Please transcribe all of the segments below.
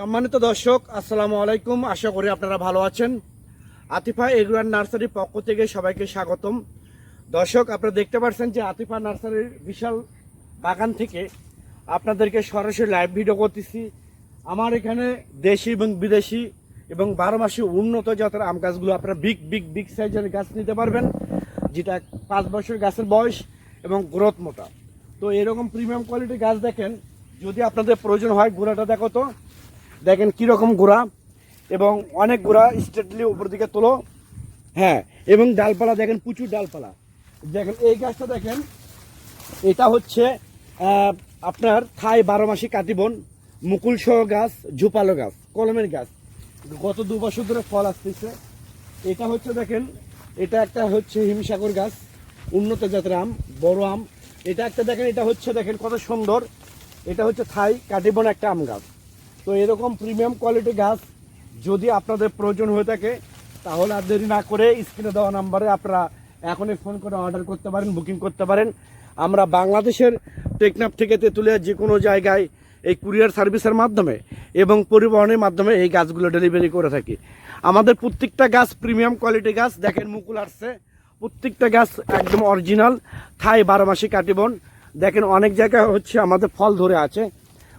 সম্মানিত দর্শক, আসসালামু আলাইকুম। আশা করি আপনারা ভালো আছেন। আতিফা এগুলার নার্সারির পক্ষ থেকে সবাইকে স্বাগতম। দর্শক, আপনারা দেখতে পাচ্ছেন যে আতিফা নার্সারির বিশাল বাগান থেকে আপনাদেরকে সরাসরি লাইভ ভিডিও করতেছি। আমার এখানে দেশি এবং বিদেশি এবং বারো মাসে উন্নত জাতের আম গাছগুলো আপনারা বিগ বিগ বিগ সাইজের গাছ নিতে পারবেন, যেটা পাঁচ বছর গাছের বয়স এবং গ্রোথ মোটা। তো এরকম প্রিমিয়াম কোয়ালিটির গাছ দেখেন, যদি আপনাদের প্রয়োজন হয়, গোড়াটা দেখো তো। দেখেন কীরকম গোড়া এবং অনেক গোড়া স্ট্রেটলি উপর দিকে তোলো। হ্যাঁ এবং ডালপালা দেখেন, প্রচুর ডালপালা। দেখেন, এই গাছটা দেখেন, এটা হচ্ছে আপনার থাই বারো মাসি কাটিবন মুকুল সহ গাছ, ঝোপালো গাছ, কলমের গাছ। গত দু বছর ধরে ফল আসতেছে। এটা হচ্ছে দেখেন, এটা একটা হচ্ছে হিমসাগর গাছ, উন্নত জাতের আম, বড় আম। এটা একটা দেখেন, এটা হচ্ছে দেখেন কত সুন্দর। এটা হচ্ছে থাই কাটিবন একটা আম গাছ। তো এরকম প্রিমিয়াম কোয়ালিটি গাছ যদি আপনাদের প্রয়োজন হয়ে থাকে, তাহলে আর দেরি না করে স্ক্রিনে দেওয়া নাম্বারে আপনারা এখনই ফোন করে অর্ডার করতে পারেন বুকিং করতে পারেন। আমরা বাংলাদেশের টেকনাফ থেকে তেঁতুলিয়া যে কোনো জায়গায় এই কুরিয়ার সার্ভিসের মাধ্যমে এবং পরিবহনের মাধ্যমে এই গাছগুলো ডেলিভারি করে থাকি। আমাদের প্রত্যেকটা গাছ প্রিমিয়াম কোয়ালিটি গাছ দেখেন মুকুল আসছে। প্রত্যেকটা গাছ একদম অরিজিনাল থাই বারো মাসি কাটিবন। দেখেন অনেক জায়গায় হচ্ছে আমাদের ফল ধরে আছে।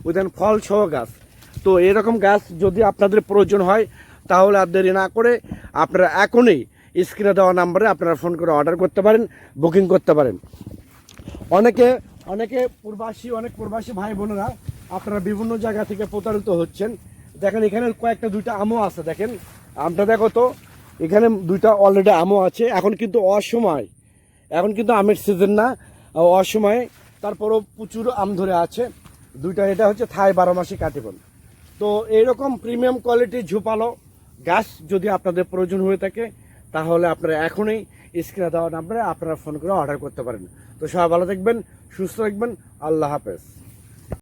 ওই ফল সহ গাছ তো এরকম গাছ যদি আপনাদের প্রয়োজন হয়, তাহলে আর দেরি না করে আপনারা এখনই স্ক্রিনে দেওয়া নাম্বারে আপনারা ফোন করে অর্ডার করতে পারেন, বুকিং করতে পারেন। অনেকে অনেকে প্রবাসী, অনেক প্রবাসী ভাই বোনেরা আপনারা বিভিন্ন জায়গা থেকে প্রতারিত হচ্ছেন। দেখেন, এখানে কয়েকটা, দুইটা আমও আছে, দেখেন। আমটা দেখো তো, এখানে দুইটা অলরেডি আমও আছে, এখন কিন্তু অসময়। এখন কিন্তু আমের সিজন না, অসময়ে। তারপরও প্রচুর আম ধরে আছে। দুইটা, এটা হচ্ছে থাই বারো মাসি কাটিবন। তো এইরকম প্রিমিয়াম কোয়ালিটির ঝোপালো গ্যাস যদি আপনাদের প্রয়োজন হয়ে থাকে, তাহলে আপনারা এখনই স্ক্রিনে দেওয়া নাম্বারে আপনারা ফোন করে অর্ডার করতে পারেন। তো সবাই ভালো থাকবেন, সুস্থ থাকবেন, আল্লাহ হাফেজ।